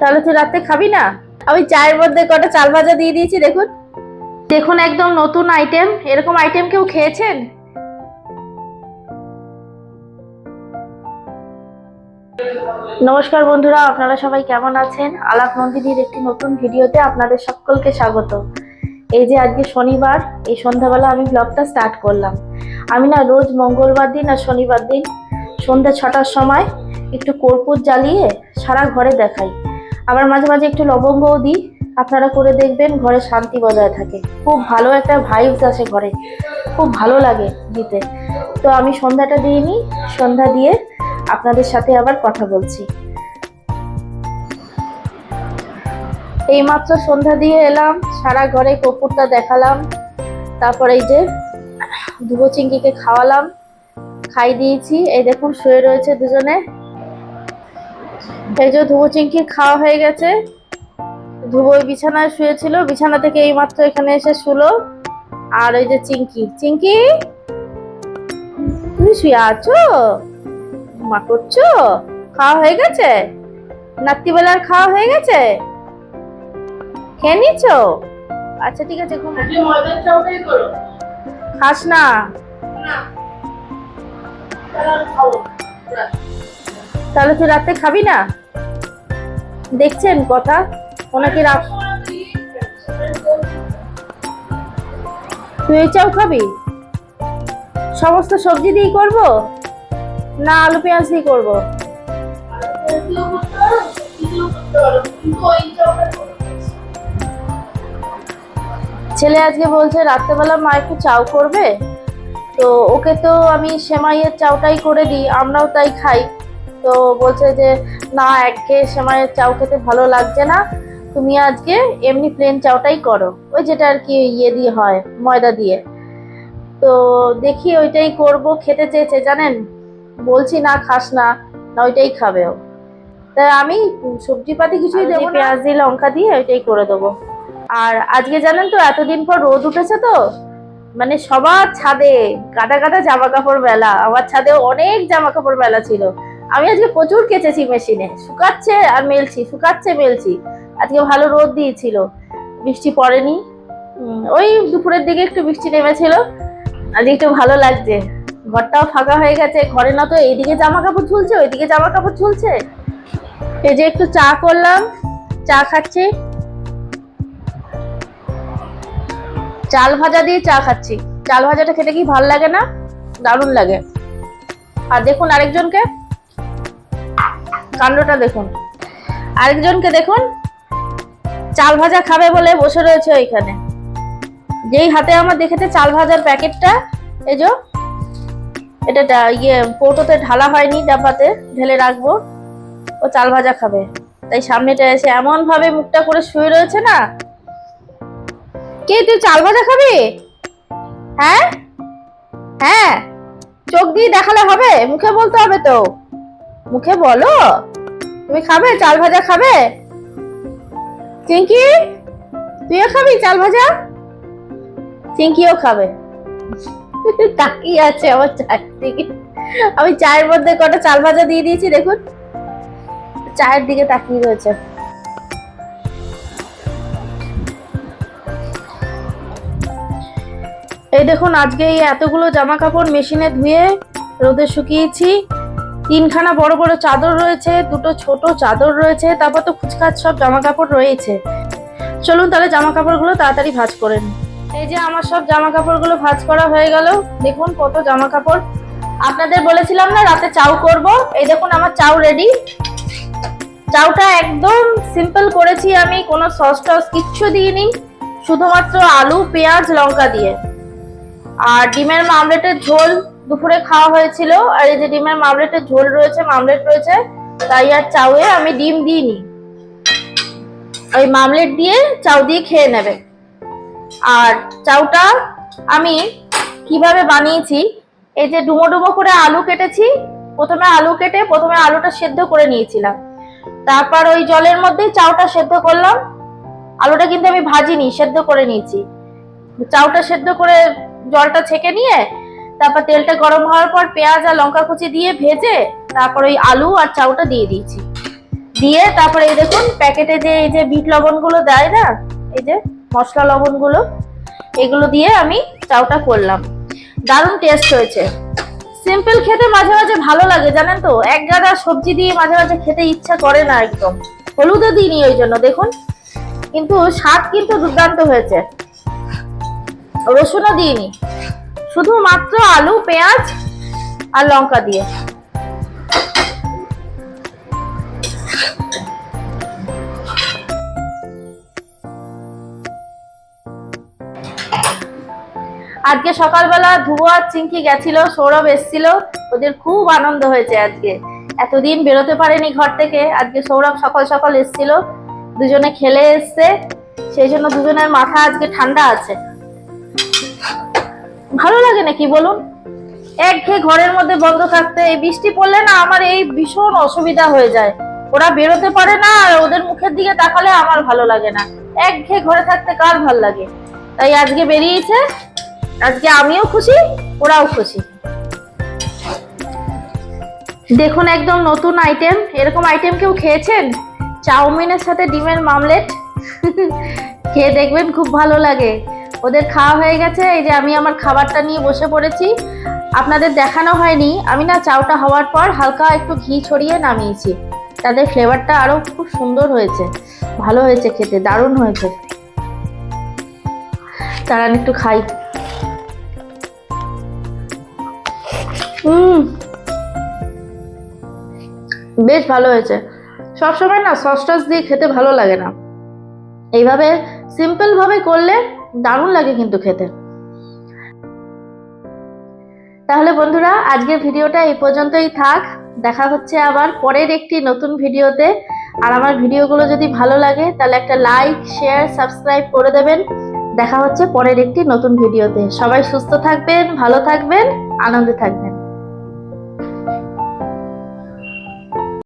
তাহলে তুই রাতে খাবি না? আমি চায়ের মধ্যে কটা চাল ভাজা দিয়ে দিয়েছি, দেখুন। দেখুন একদম নতুন আইটেম এরকম আইটেম কেউ খেয়েছেন? নমস্কার বন্ধুরা, আপনারা সবাই কেমন আছেন? আলাপ নন্দিনীর একটি নতুন ভিডিওতে আপনাদের সকলকে স্বাগত। এই যে আজকে শনিবার, এই সন্ধ্যাবেলা আমি ব্লগটা স্টার্ট করলাম। আমি না রোজ মঙ্গলবার দিন আর শনিবার দিন সন্ধ্যা ছটার সময় একটু কর্পূর জ্বালিয়ে সারা ঘরে দেখাই। আবার মাঝে মাঝে একটু লবঙ্গও দিই। আপনারা করে দেখবেন, ঘরে শান্তি বজায় থাকে। খুব ভালো একটা ভাইবস আসে ঘরে। খুব ভালো লাগে দিতে। তো আমি সন্ধ্যাটা দিয়ে নিই। সন্ধ্যা দিয়ে আপনাদের সাথে আবার কথা বলছি। এই মাত্র সন্ধ্যা দিয়ে এলাম। সারা ঘরে কপুরটা দেখালাম। তারপর এই যে ধুবো চিংকিকে খাওয়ালাম। খাই দিয়েছি। এই দেখুন, শুয়ে রয়েছে দুজনে। এই যে ধুবো চিংকি খাওয়া হয়ে গেছে। ধুবো বিছানায় শুয়েছিল। বিছানা থেকে এইমাত্র এখানে এসে শুলো। আর ওই যে চিংকি। চিংকি তুমি শুয়ে আছো? মা করছ? খাওয়া হয়ে গেছে? রাত্রিবেলার খাওয়া হয়ে গেছে? খেয়ে নিচ্ছো আচ্ছা ঠিক আছে ঘুম। খাস না। না। তাহলে তুই রাতে খাবি না? দেখছেন কথা? ওনাকে রাত তুই চাও খাবি? সমস্ত সবজি দিয়েই করব? না আলু পেঁয়াজ দিয়ে করব। ছেলে আজকে বলছে রাত্রেবেলা মা একটু চাউ করবে। তো ওকে তো আমি সেমাইয়ের চাউটাই করে দিই, আমরাও তাই খাই। তো বলছে যে না একঘেয়ে সেমাইয়ের চাউ খেতে ভালো লাগছে না। তুমি আজকে এমনি প্লেন চাউটাই করো। ওই যেটা আর কি ইয়ে দিয়ে হয় ময়দা দিয়ে। তো দেখি ওইটাই করব খেতে চেয়েছে জানেন? বলছি না খাস না না ওইটাই খাবে ও। তাই আমি সবজি পাতি কিছুই দেবো পেঁয়াজ দিয়ে লঙ্কা দিয়ে ওইটাই করে দেবো। আর আজকে জানেন তো এতদিন পর রোদ উঠেছে তো মানে সবার ছাদে কাটা কাটা জামা কাপড় মেলা আমার ছাদে অনেক জামা কাপড় মেলা ছিল। আমি আজকে প্রচুর কেচেছি মেশিনে। শুকাচ্ছে আর মেলছি, শুকাচ্ছে মেলছি। আজকে ভালো রোদ দিয়েছিল। বৃষ্টি পড়েনি। ওই দুপুরের দিকে একটু বৃষ্টি নেমেছিল। আজকে একটু ভালো লাগছে। ঘরটাও ফাঁকা হয়ে গেছে। ঘরে না তো এইদিকে জামা কাপড় ঝুলছে, ওইদিকে জামা কাপড় ঝুলছে। এই যে একটু চা করলাম, চা খাচ্ছি। চাল ভাজা দিয়ে চা খাচ্ছি। চাল ভাজাটা খেতে কি ভালো লাগে না? দারুণ লাগে। আর দেখুন আরেকজনকে। কাণ্ডটা দেখুন। আরেকজনকে দেখুন, চাল ভাজা খাবে বলে বসে রয়েছে ওইখানে। যেই হাতে আমার দেখেছে চাল ভাজার প্যাকেটটা, এই যে, এটা ইয়ে কৌটোতে ঢালা হয়নি, ডাব্বাতে ঢেলে রাখব, ও চাল ভাজা খাবে। তাই সামনেটা এসে এমন ভাবে মুখটা করে শুয়ে রয়েছে না? কে, তুই চাল ভাজা খাবি? হ্যাঁ? হ্যাঁ? চোখ দিয়ে দেখালে হবে, মুখে বলতে হবে তো। মুখে বলো। তুমি খাবে? চাল ভাজা খাবে? চিঙ্কি তুইও খাবি চাল ভাজা? চিঙ্কিও খাবে। তাকিয়ে আছে আমার চায়ের আমি চায়ের মধ্যে কটা চাল ভাজা দিয়ে দিয়েছি, দেখুন। চায়ের দিকে তাকিয়ে রয়েছে। এই দেখুন, আজকে এই এতগুলো জামা কাপড় মেশিনে ধুয়ে রোদে শুকিয়েছি। তিনখানা বড় বড় চাদর রয়েছে, দুটো ছোট চাদর রয়েছে, তারপর তো খুচখাচ সব জামা কাপড় রয়েছে। চলুন তাহলে জামা কাপড়গুলো তাড়াতাড়ি ভাঁজ করে এই যে আমার সব জামা কাপড়গুলো ভাজ করা হয়ে গেল, দেখুন কত জামা কাপড় আপনাদের বলেছিলাম না রাতে চাউ করব? এই দেখুন আমার চাউ রেডি চাউটা একদম সিম্পল করেছি আমি, কোনো সস টস কিচ্ছু দিইনি, শুধুমাত্র আলু, পেঁয়াজ, লঙ্কা দিয়ে। আর ডিমের মামলেটের ঝোল দুপুরে খাওয়া হয়েছিল, আর এই যে ডিমের মামলেটের ঝোল রয়েছে, মামলেট রয়েছে, তাই আর চাউয়ে আমি ডিম দিইনি। ওই মামলেট দিয়ে চাউ দিয়ে খেয়ে নেবে। আর চাউটা আমি কীভাবে বানিয়েছি, এই যে ডুমো ডুমো করে আলু কেটেছি, প্রথমে আলু কেটে প্রথমে আলুটা সেদ্ধ করে নিয়েছিলাম। তারপর ওই জলের মধ্যে চাউটা সেদ্ধ করলাম। আলুটা কিন্তু আমি ভাজিনি, সেদ্ধ করে নিয়েছি। চাউটা সেদ্ধ করে জলটা ছেঁকে নিয়ে তারপর তেলটা গরম হওয়ার পর পেঁয়াজ আর লঙ্কা কুচি দিয়ে ভেজে তারপর ওই আলু আর চাউটা দিয়ে দিয়েছি। দিয়ে তারপরে এই দেখুন, প্যাকেটে যে এই যে বিট লবণগুলো দেয় না, এই যে মশলা লবণগুলো, এগুলো দিয়ে আমি চাউটা করলাম। দারুণ টেস্ট হয়েছে। সিম্পল খেতে মাঝে মাঝে ভালো লাগে, জানেন তো? এক গাদা সবজি দিয়ে মাঝে মাঝে খেতে ইচ্ছা করে না একদম। হলুদও দিইনি ওই জন্য, দেখুন। কিন্তু স্বাদ কিন্তু দুর্দান্ত হয়েছে। রসুনও দিইনি। শুধু মাত্র আলু, পেঁয়াজ আর লঙ্কা দিয়ে। আজকে সকালবেলা ধুবো আর চিঙ্কি গেছিল, সৌরভ এসেছিল। ওদের খুব আনন্দ হয়েছে আজকে। এতদিন বেরোতে পারেনি ঘর থেকে। আজকে সৌরভ সকাল সকাল এসেছিল। দুজনে খেলে এসছে। সেই জন্য দুজনের মাথা আজকে ঠান্ডা আছে। ভালো লাগে নাকি বলুন? এক ঘে ঘরের মধ্যে বন্ধ থাকতে এই বৃষ্টি পড়লে না আমার এই ভীষণ অসুবিধা হয়ে যায়। ওরা বেরোতে পারে না আর ওদের মুখের দিকে তাকালে আমার ভালো লাগে না। এক ঘে ঘরে থাকতে কার ভালো লাগে? তাই আজকে বেরিয়েছে। আজকে আমিও খুশি, ওরাও খুশি। দেখুন একদম নতুন আইটেম এরকম আইটেম কেউ খেয়েছেন? চাউমিনের সাথে ডিমের মামলেট? খেয়ে দেখবেন খুব ভালো লাগে। ওদের খাওয়া হয়ে গেছে, এই যে আমি আমার খাবারটা নিয়ে বসে পড়েছি। আপনাদের দেখানো হয়নি, আমি না চাউটা হওয়ার পর হালকা একটু ঘি ছড়িয়ে নামিয়েছি। তাদের ফ্লেভারটা আরও খুব সুন্দর হয়েছে, ভালো হয়েছে খেতে, দারুণ হয়েছে। দাঁড়ান একটু খাই। হুম বেশ ভালো হয়েছে। সবসময় না সস টস দিয়ে খেতে ভালো লাগে না। এইভাবে সিম্পল ভাবে করলে দারুণ লাগে কিন্তু খেতে। তাহলে বন্ধুরা, আজকের ভিডিওটা এই পর্যন্তই থাক। দেখা হচ্ছে আবার পরের একটি নতুন ভিডিওতে। আর আমার ভিডিওগুলো যদি ভালো লাগে, তাহলে একটা লাইক শেয়ার সাবস্ক্রাইব করে দেবেন। দেখা হচ্ছে পরের একটি নতুন ভিডিওতে। সবাই সুস্থ থাকবেন, ভালো থাকবেন, আনন্দে থাকবেন।